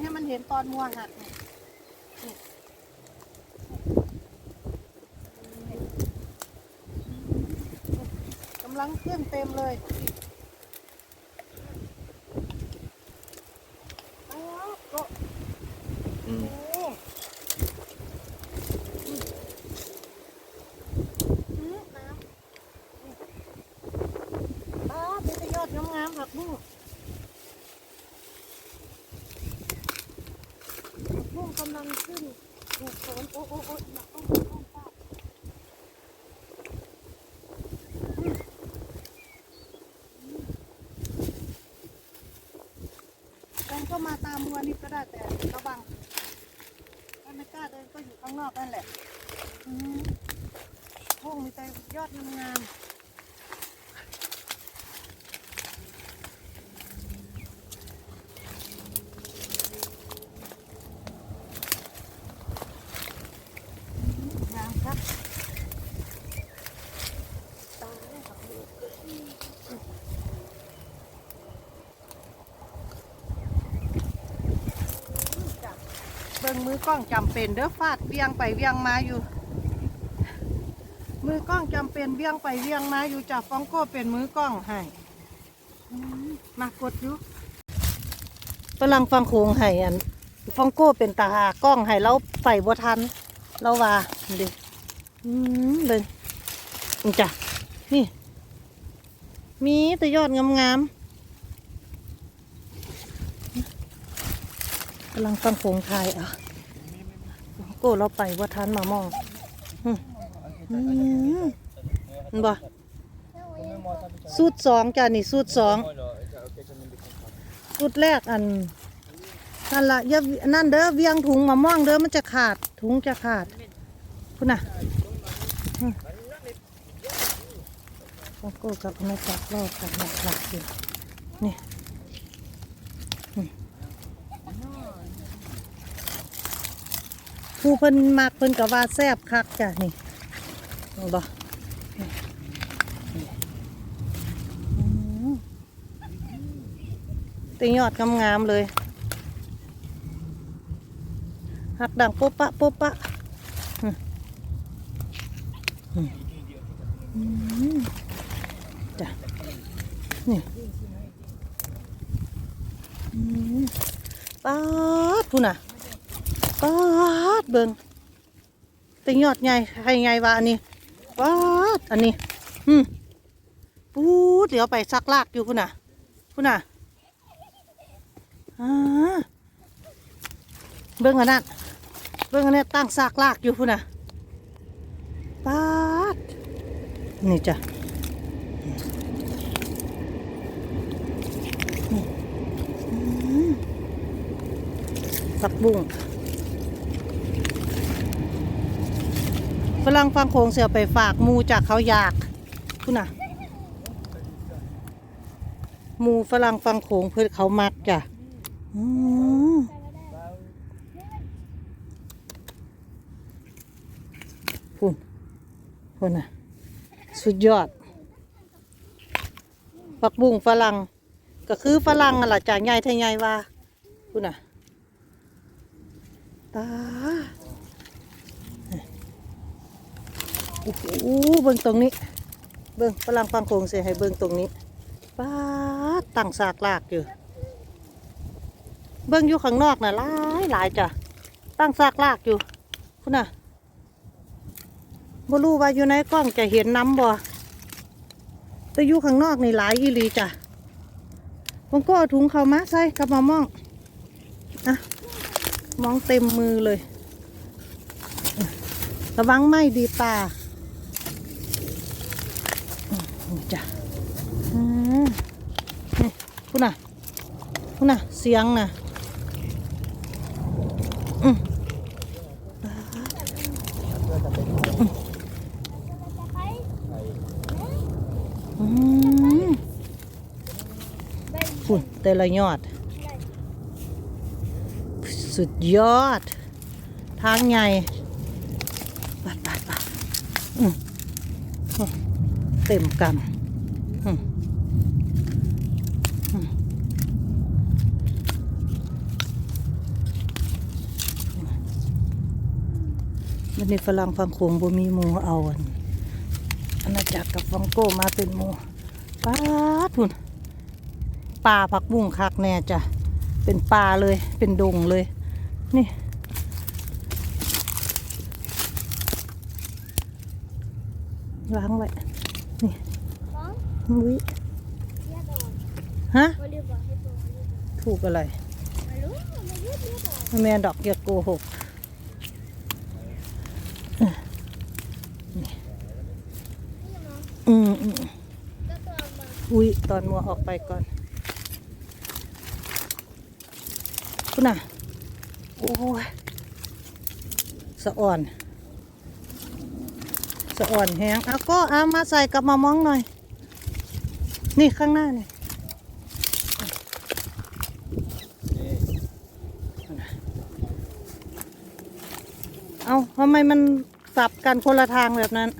ให้มันเห็นตอนมัวหักกำลังขึ้นเต็มเลยอ๋อก็อืมโอ้อืมน้ำนี่อ๋อเป็นประโยชน์งามๆผักบุ้ง กำลังขึ้นถูกฝนโอ้โอ้โอ้หนักต้องต้องฟาดอืมเดินเข้ามาตามมัวนี่ก็ได้แต่ระวังถ้าไม่กล้าเดินก็อยู่ข้างนอกนั่นแหละอืมพวกมีแต่ยอดงามๆงามครับตายแล้วครับลูกจ้ะเบิ่งมือกล้องจำเป็นเด้อฟาดเวียงไปเวียงมาอยู่ มือกล้องจำเป็นเวียงไปเวียงมาอยู่จากฟองโก้เป็นมือกล้องให้มากดอยู่ฝรั่งฟังโขงให้อันฟองโก้เป็นตาหากล้องให้เราไปบ่ทัน เราว่าดิอืมเบิ่งนี่จ้ะนี่ มีแต่ยอดงามๆกำลังฟังโขงไทยอะฟอ โก้เราไปบ่าทันมามองอืมมันบ่สูตรสองจ้ะนี่สูตรสองสูตรแรกอันนั่นละยนั่นเด้อเวียงถุงมะม่วงเด้อมันจะขาดถุงจะขาดคุณน่ะอืมโอ้กับไม่จับรอบกันหลักหลักๆอยู่นี่อืม ผู้เพิ่นมักเพิ่นก็ว่าแซ่บคักจ้ะนี่เห็นบ่ตียอดงามๆเลย หักดังโป๊ะปะโป๊ะปะจ้ะนี่ป๊าดพูน่ะ ปาดเบิงตียอดใหญ่ให้ไงวะอันนี้ปาดอันนี้อืมปูดเดี๋ยวไปซักลากอยู่พูน่ะพูน่ะเบิ่งอันนั้นเบิ่งอันนี้ตั้งซากลากอยู่พุ่นน่ะปาดนี่จ้ะนี่ซักบุ้ง ฝรั่งฟังโคงเสียไปฝากหมูจากเขาอยากพุ่นน่ะหมูฝรั่งฟังโขงเพื่อเขามักจ้ะอืมพุ่นพุ่นน่ะ สุดยอดผักบุ้งฝรั่งก็คือฝรั่งอะล่ะจากใหญ่ไทยใหญ่ว่าพุ่นน่ะตา โอ้โหเบิ่งตรงนี้ เบิ่งฝรั่งฟังโคงเสียให้เบิ่งตรงนี้ป้าตั้งสากลากอยู่เบิ่งอยู่ข้างนอกน่ะหลายหลายจ้ะตั้งสากลากอยู่พุ่นน่ะบ่รู้ว่าอยู่ในกล้องจะเห็นน้ำบ่แต่อยู่ข้างนอกนี่หลายอีหลีจ้ะผมก็เอาถุงเข้ามาใส่กับมามองอะมองเต็มมือเลย ระวังไม่ดีตาอืมนี่จ้ะอืม นี่คุณน่ะคุณน่ะ เสียงน่ะอืมฝุ่นแต่ละยอด สุดยอด ทางใหญ่ปัดปัดปัดเต็มกำอืมอืม วันนี้ฝรั่งฟังโขงบ่มีหมูเอาอันอาณาจักรกับฟองโก้มาเป็นหมูป้าดพุ่นป่าผักบุ้งคักแน่จ้ะเป็นป่าเลยเป็นดงเลย นี่ล้างไว้ นี่ฟ้องมุ้ยเรียบร้อยฮะเขาเรียกว่าให้ตัวเรียบร้อยถูกอะไรไม่รู้มันไม่เรียบร้อยแม่ดอกอย่าโกหก นี่เนาะ อืมอืม ก็ตัวมา อุ้ยตอนมัวออกไปก่อนคุณน่ะ โอ้ยสะอ่อน สะอ่อนแฮงเอาก็เอามาใส่กับมะม่วงหน่อย นี่ข้างหน้านี่เอาทำไมมันสับกันคนละทางแบบนั้น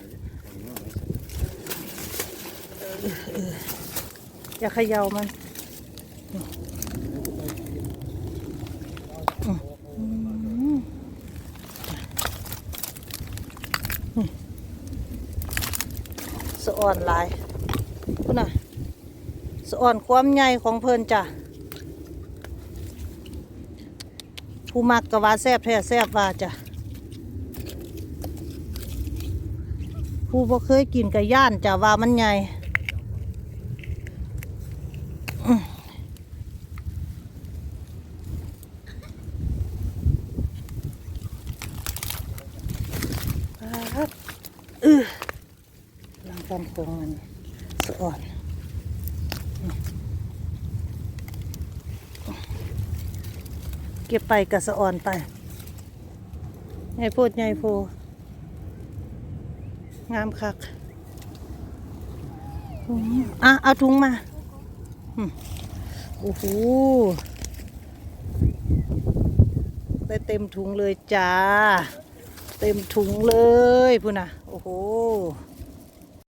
อย่าเขย่ามันอืมอืมนี่สะอ่อนลายคุณน่ะสะอ่อนความใหญ่ของเพลินจ้ะผู้มักกะว่าแซบแท้แซบว่าจ้ะผู้บ่เคยกินกะย่านจ้ะว่ามันใหญ่ ครับเออ ลังฟันโค้งมันสะอ่อนเก็บไปกับสะอ่อนไปไงพูดไงพูงามคักอะเอาถุงมาโอ้โหได้เต็มถุงเลยจ้า เต็มถุงเลยพูนะโอ้โห